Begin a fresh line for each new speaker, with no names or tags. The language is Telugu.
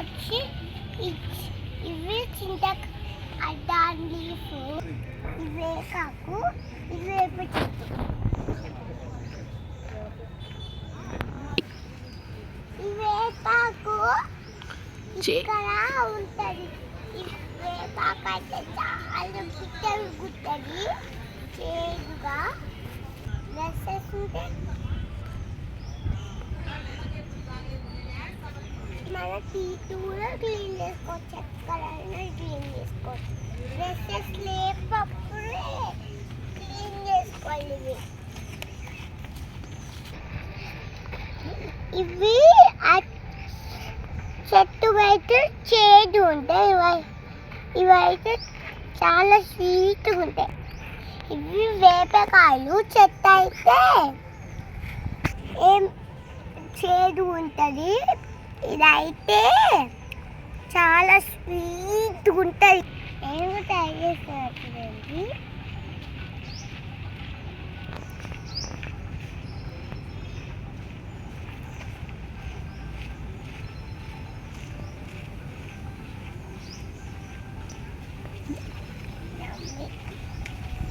వచ్చి ఇవి చింత అడ్డాన్ లీఫ్ ఇవే కాకు ఇవి చెట్టు వేపాకు
చే-
ఇక్కడ ఉంటది. ఈ వేపాకు అయితే చాలా గుట్టలు గుట్టది చేదుగా డ్రెస్సెస్ ఉంటే మన టీతూ కూడా క్లీన్ చేసుకోవచ్చు ఎక్కడైనా క్లీన్ చేసుకోవచ్చు డ్రెస్సెస్ లేపప్పుడే క్లీన్ చేసుకోవాలి ఇవి ఇవి చెట్టు అయితే చేదు ఉంటాయి ఇవి ఇవైతే చాలా స్వీట్గా ఉంటాయి ఇవి వేపకాయలు చెట్టు అయితే ఏం చేదు ఉంటుంది ఇదైతే చాలా స్వీట్గా ఉంటుంది నేను ట్రై చేస్తాను